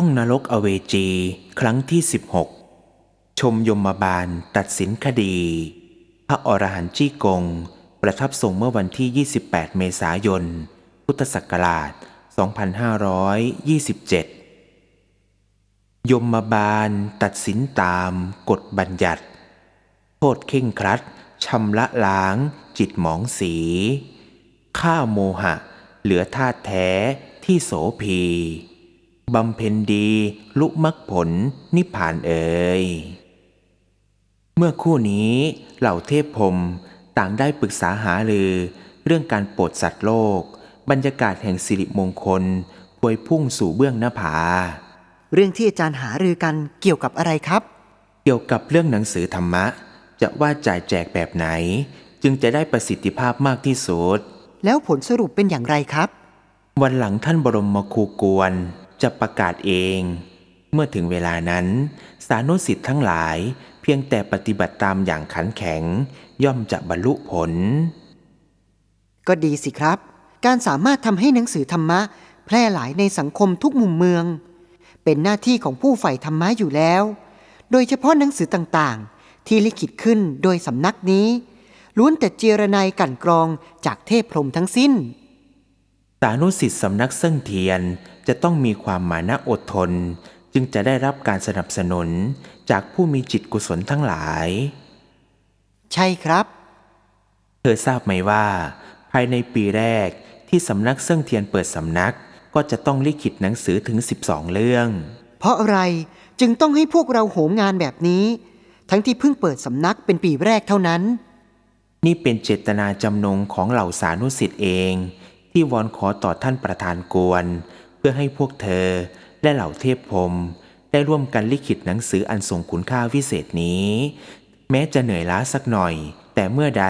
ท่องนรกอเวจี ครั้งที่ 16 ชมยมบาลตัดสินคดี พระอรหันต์จี้กง ประทับทรงเมื่อวันที่ 28 เมษายน พุทธศักราช 2527 ยมบาลตัดสินตามกฎบัญญัติ โทษเข่งครัดชำระล้าง จิตหมองสีฆ่าโมหะ เหลือธาตุแท้ที่โสภี บำเพ็ญดีลุมักผลนิพพานเอ่ยเมื่อคู่นี้เหล่าเทพพรหมต่างได้ปรึกษาหารือ เรื่องการโปรดสัตว์โลก บรรยากาศแห่งสิริมงคลพวยพุ่งสู่เบื้องหน้าผา เรื่องที่อาจารย์หารือกันเกี่ยวกับอะไรครับ เกี่ยวกับเรื่องหนังสือธรรมะ จะว่าจ่ายแจกแบบไหน จึงจะได้ประสิทธิภาพมากที่สุด แล้วผลสรุปเป็นอย่างไรครับ วันหลังท่านบรมครูกวน จะประกาศเอง เมื่อถึงเวลานั้น สานุสิทธิ์ทั้งหลายเพียงแต่ปฏิบัติตามอย่างขันแข็ง ย่อมจะบรรลุผล ก็ดีสิครับ การสามารถทำให้หนังสือธรรมะ แพร่หลายในสังคมทุกมุมเมือง เป็นหน้าที่ของผู้ใฝ่ธรรมะอยู่แล้ว โดยเฉพาะหนังสือต่างๆ ที่ลิขิตขึ้นโดยสำนักนี้ล้วนแต่เจรนายกลั่นกรองจากเทพพรหมทั้งสิ้นสานุสิทธิ์สำนักเซิ่งเทียน จะต้องมีความมานะอดทน จึงจะได้รับการสนับสนุนจากผู้มีจิตกุศลทั้งหลาย ใช่ครับ เธอทราบไหมว่า ภายในปีแรกที่สำนักเซิ่งเทียนเปิดสำนักก็จะต้องลิขิตหนังสือถึง 12 เรื่อง เพราะอะไรจึงต้องให้พวกเราโหมงานแบบนี้ ทั้งที่เพิ่งเปิดสำนักเป็นปีแรกเท่านั้น นี่เป็นเจตนาจำนงของเหล่าสานุสิทธิ์เอง ที่วอนขอต่อท่านประธานกวนเพื่อให้พวกเธอและเหล่าเทพพรมได้ร่วมกันลิขิตหนังสืออันทรงคุณค่าวิเศษนี้ แม้จะเหนื่อยล้าสักหน่อย แต่เมื่อใด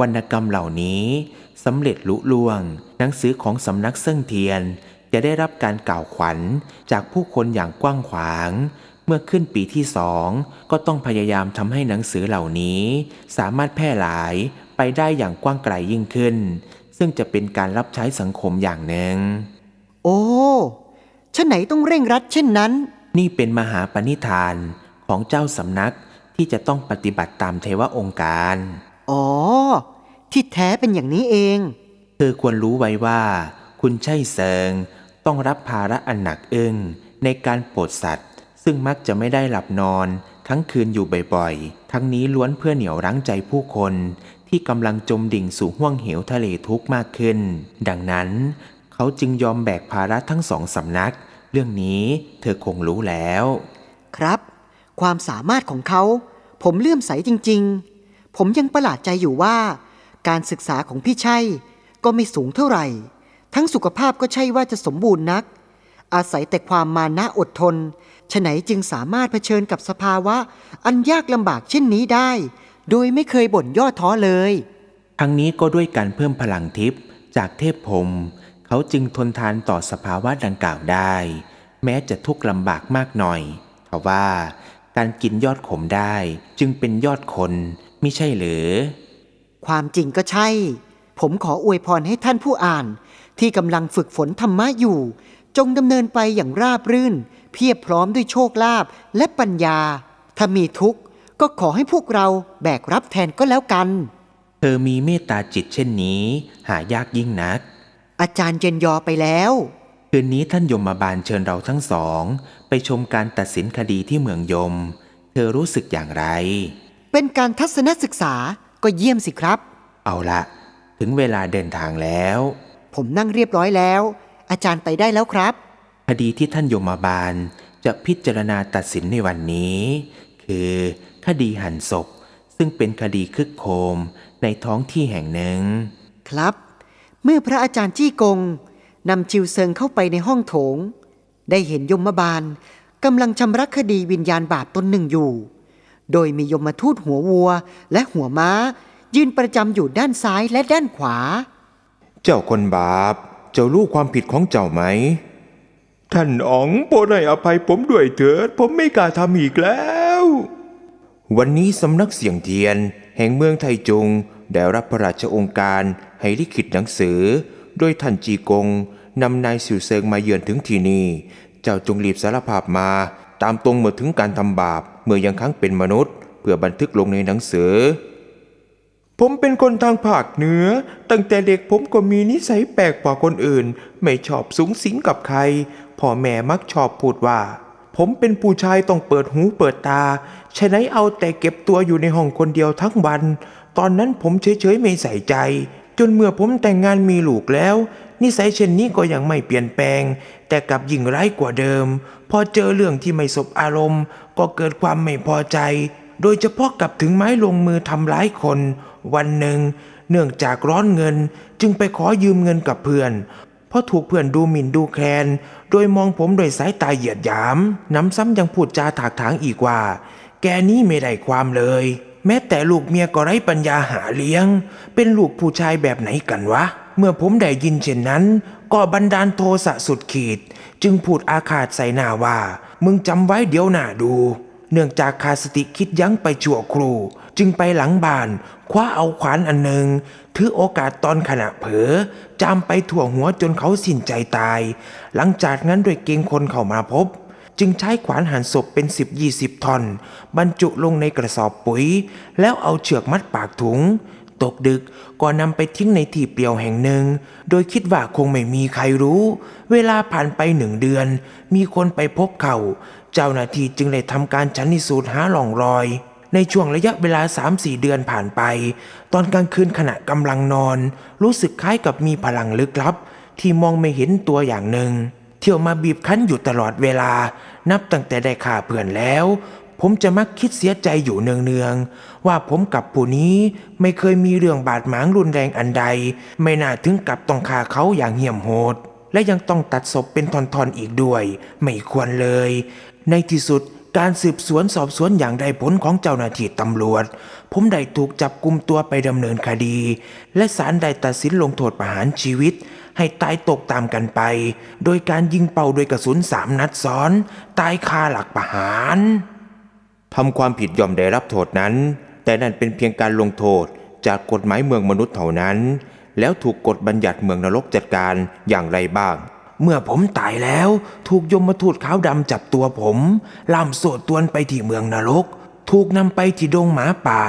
วรรณกรรมเหล่านี้สำเร็จลุล่วง หนังสือของสำนักเซิ่งเทียน จะได้รับการกล่าวขวัญจากผู้คนอย่างกว้างขวาง เมื่อขึ้นปีที่สองก็ต้องพยายามทำให้หนังสือเหล่านี้ สามารถแพร่หลายไปได้อย่างกว้างไกลยิ่งขึ้น ซึ่งจะเป็นการรับใช้สังคมอย่างหนึ่ง โอ้ฉะไหนต้องเร่งรัดเช่นนั้น นี่เป็นมหาปณิธานของเจ้าสำนักที่จะต้องปฏิบัติตามเทวองค์การ อ๋อ ที่แท้เป็นอย่างนี้เอง เธอควรรู้ไว้ว่า คุณใช่เซิง ต้องรับภาระอันหนักอึ้งในการโปรดสัตว์ ซึ่งมักจะไม่ได้หลับนอน ทั้งคืนอยู่บ่อยๆ ทั้งนี้ล้วนเพื่อเหนี่ยวรั้งใจผู้คนที่กำลังจมดิ่งสู่ห้วงเหวทะเลทุกข์มากขึ้น ดังนั้น เขาจึงยอมแบกภาระทั้งสองสำนัก เรื่องนี้เธอคงรู้แล้ว ครับ ความสามารถของเขา ผมเลื่อมใสจริง ๆ ผมยังประหลาดใจอยู่ว่า การศึกษาของพี่ชัยก็ไม่สูงเท่าไหร่ ทั้งสุขภาพก็ใช่ว่าจะสมบูรณ์นัก อาศัยแต่ความมานะอดทนฉะไหนจึงสามารถเผชิญกับสภาวะ อันยากลำบากเช่นนี้ได้ โดยไม่เคยบ่นย่อท้อเลย ทั้งนี้ก็ด้วยการเพิ่มพลังทิพย์จากเทพพรหม เขาจึงทนทานต่อสภาวะดังกล่าวได้ แม้จะทุกข์ลำบากมากหน่อยทว่า การกินยอดขมได้จึงเป็นยอดคนไม่ใช่หรือ ความจริงก็ใช่ ผมขออวยพรให้ท่านผู้อ่าน ที่กำลังฝึกฝนธรรมะอยู่ จงดำเนินไปอย่างราบรื่น เพียบพร้อมด้วยโชคลาภและปัญญา ถ้ามีทุกข์ก็ขอให้พวกเราแบกรับแทนก็แล้วกัน เธอมีเมตตาจิตเช่นนี้ หายากยิ่งนัก อาจารย์เย็นยอไปแล้ว คืนนี้ท่านยมบาลเชิญเราทั้งสอง ไปชมการตัดสินคดีที่เมืองยม เธอรู้สึกอย่างไร เป็นการทัศนศึกษาก็เยี่ยมสิครับ เอาละถึงเวลาเดินทางแล้ว ผมนั่งเรียบร้อยแล้ว อาจารย์ไปได้แล้วครับ คดีที่ท่านยมบาลจะพิจารณาตัดสินในวันนี้ คือคดีหั่นศพ ซึ่งเป็นคดีคึกโคมในท้องที่แห่งหนึ่ง ครับ เมื่อพระอาจารย์จี้กงนำจิวเซิงเข้าไปในห้องโถง ได้เห็นยมบาลกำลังชำระคดีวิญญาณบาปตนหนึ่งอยู่ โดยมียมทูตหัววัวและหัวม้า ยืนประจำอยู่ด้านซ้ายและด้านขวา เจ้าคนบาป เจ้ารู้ความผิดของเจ้าไหม ท่านอ๋องโปรดให้อภัยผมด้วยเถิด ผมไม่กล้าทำอีกแล้ว วันนี้สำนักเสียงเทียน แห่งเมืองไทจงได้รับพระราชองค์การ ให้ลิขิตหนังสือ โดยท่านจีกงนำนายสิวเซิงมาเยือนถึงที่นี่ เจ้าจงรีบสารภาพมา ตามตรงเมื่อถึงการทำบาป เมื่อยังครั้งเป็นมนุษย์ เพื่อบันทึกลงในหนังสือ ผมเป็นคนทางภาคเหนือ ตั้งแต่เด็กผมก็มีนิสัยแปลกกว่าคนอื่น ไม่ชอบสูงสิงกับใคร พ่อแม่มักชอบพูดว่า ผมเป็นผู้ชายต้องเปิดหูเปิดตาฉะนั้นเอาแต่เก็บตัวอยู่ในห้องคนเดียวทั้งวัน ตอนนั้นผมเฉยๆไม่ใส่ใจ จนเมื่อผมแต่งงานมีลูกแล้ว นิสัยเช่นนี้ก็ยังไม่เปลี่ยนแปลง แต่กลับยิ่งร้ายกว่าเดิม พอเจอเรื่องที่ไม่สบอารมณ์ ก็เกิดความไม่พอใจ โดยเฉพาะกับถึงไม้ลงมือทำร้ายคน วันหนึ่ง เนื่องจากร้อนเงิน จึงไปขอยืมเงินกับเพื่อนเพราะถูกเพื่อนดูหมิ่นดูแคลน โดยมองผมโดยสายตาเหยียดหยาม น้ำซ้ำยังพูดจาถากถางอีกว่า แกนี้ไม่ได้ความเลย แม้แต่ลูกเมียก็ไร้ปัญญาหาเลี้ยง เป็นลูกผู้ชายแบบไหนกันวะ เมื่อผมได้ยินเช่นนั้น ก็บันดาลโทสะสุดขีด จึงพูดอาฆาตใส่หน้าว่า มึงจำไว้เดี๋ยวหน้าดู เนื่องจากขาดสติคิดยั้งไปชั่วครูจึงไปหลังบ้านคว้าเอาขวานอันหนึ่งถือโอกาสตอนขณะเผลอจามไปทั่วหัวจนเขาสิ้นใจตาย หลังจากนั้นด้วยเกงคนเข้ามาพบ จึงใช้ขวานหั่นศพเป็น 10 20 ท่อน บรรจุลงในกระสอบปุ๋ย แล้วเอาเชือกมัดปากถุง ตกดึกก็นำไปทิ้งในที่เปลี่ยวแห่งหนึ่ง โดยคิดว่าคงไม่มีใครรู้ เวลาผ่านไปหนึ่งเดือน มีคนไปพบเขา เจ้าหน้าที่จึงได้ทำการชันนิสูตรหาหล่องรอยในช่วงระยะเวลา 3-4 เดือนผ่านไป ตอนกลางคืนขณะกำลังนอน รู้สึกคล้ายกับมีพลังลึกลับ ที่มองไม่เห็นตัวอย่างหนึ่ง เที่ยวมาบีบคั้นอยู่ตลอดเวลา นับตั้งแต่ได้ข่าเพื่อนแล้ว ผมจะมักคิดเสียใจอยู่เนืองๆ ว่าผมกับผู้นี้ไม่เคยมีเรื่องบาดหมางรุนแรงอันใด ไม่น่าถึงกับต้องฆ่าเขาอย่างเหี้ยมโหด และยังต้องตัดศพเป็นทอนๆอีกด้วย ไม่ควรเลย ในที่สุดการสืบสวนสอบสวนอย่างได้ผลของเจ้าหน้าที่ตำรวจ ผมได้ถูกจับกลุมตัวไปดำเนินคดี และศาลได้ตัดสินลงโทษประหารชีวิต ให้ตายตกตามกันไป โดยการยิงเป่าด้วยกระสุนสามนัดซ้อน ตายคาหลักประหารทำความผิดย่อมได้รับโทษนั้น แต่นั่นเป็นเพียงการลงโทษจากกฎหมายเมืองมนุษย์เท่านั้น แล้วถูกกฎบัญญัติเมืองนรกจัดการอย่างไรบ้าง เมื่อผมตายแล้ว ถูกยมทูตขาวดำจับตัวผมล่ามโซ่ตวนไปที่เมืองนรก ถูกนำไปที่ดงหมาป่า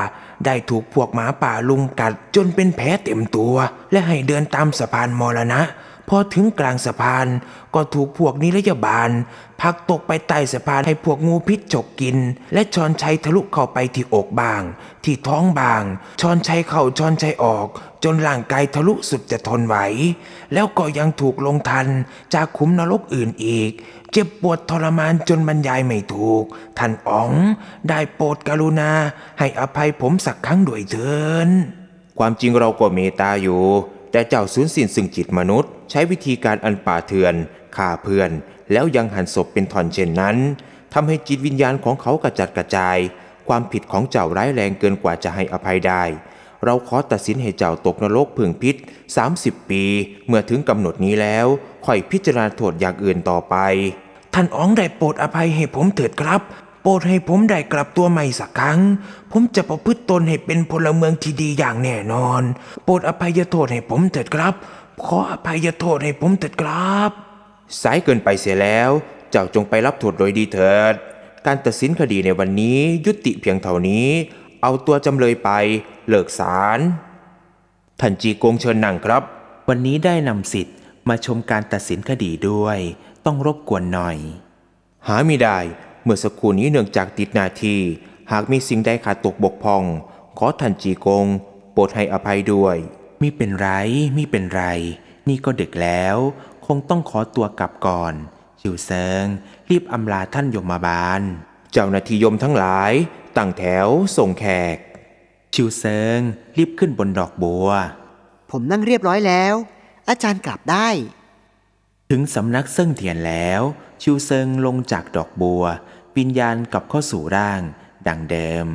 ได้ถูกพวกหมาป่าลุมกัดจนเป็นแผลเต็มตัว และให้เดินตามสะพานมรณะ พอถึงกลางสะพานก็ถูกพวกนิรยาบาลผลักตกไปใต้สะพานให้พวกงูพิษฉกกิน และชอนชัยทะลุเข้าไปที่อกบาง ที่ท้องบาง ชอนชัยเข้าชอนชัยออก จนร่างกายทะลุสุดจะทนไหว แล้วก็ยังถูกลงทันจากขุมนรกอื่นอีก เจ็บปวดทรมานจนบรรยายไม่ถูก ท่านอ๋อง ได้โปรดกรุณา ให้อภัยผมสักครั้งด้วยเถินความจริงเราก็เมตตาอยู่ แต่เจ้าสูญสิ้นซึ่งจิตมนุษย์ ใช้วิธีการอันป่าเถื่อนฆ่าเพื่อน แล้วยังหั่นศพเป็นท่อนเช่นนั้นทำให้จิตวิญญาณของเขากระจัดกระจาย ความผิดของเจ้าร้ายแรงเกินกว่าจะให้อภัยได้ เราขอตัดสินให้เจ้าตกนรกผึ่งพิษ 30 ปี เมื่อถึงกำหนดนี้แล้วค่อยพิจารณาโทษอย่างอื่นต่อไป ท่านอ๋องได้โปรดอภัยให้ผมเถิดครับ ปรดให้ผมได้กลับตัวใหม่สักครั้ง ผมจะประพฤติตนให้เป็นพลเมืองที่ดีอย่างแน่นอน โปรดอภัยโทษให้ผมเถิดครับ ขออภัยโทษให้ผมเถิดครับ สายเกินไปเสียแล้ว เจ้าจงไปรับโทษโดยดีเถิด การตัดสินคดีในวันนี้ยุติเพียงเท่านี้ เอาตัวจำเลยไป เลิกศาล ท่านจีกงเชิญนั่งครับ วันนี้ได้นำสิทธิ์มาชมการตัดสินคดีด้วย ต้องรบกวนหน่อย หาไม่ได้ เมื่อสักครู่นี้เนื่องจากติดหน้าที่หากมีสิ่งใดขาดตกบกพร่อง ขอท่านจีกง โปรดให้อภัยด้วย มิเป็นไรมิเป็นไร นี่ก็ดึกแล้ว คงต้องขอตัวกลับก่อนชิวเซิง รีบอำลาท่านยมบาล เจ้าหน้าที่ยมทั้งหลาย ตั้งแถวส่งแขก ชิวเซิง รีบขึ้นบนดอกบัว ผมนั่งเรียบร้อยแล้ว อาจารย์กลับได้ ถึงสำนักเซิ่งเทียนแล้ว ชิวเซิงลงจากดอกบัว วิญญาณกลับเข้าสู่ร่างดังเดิม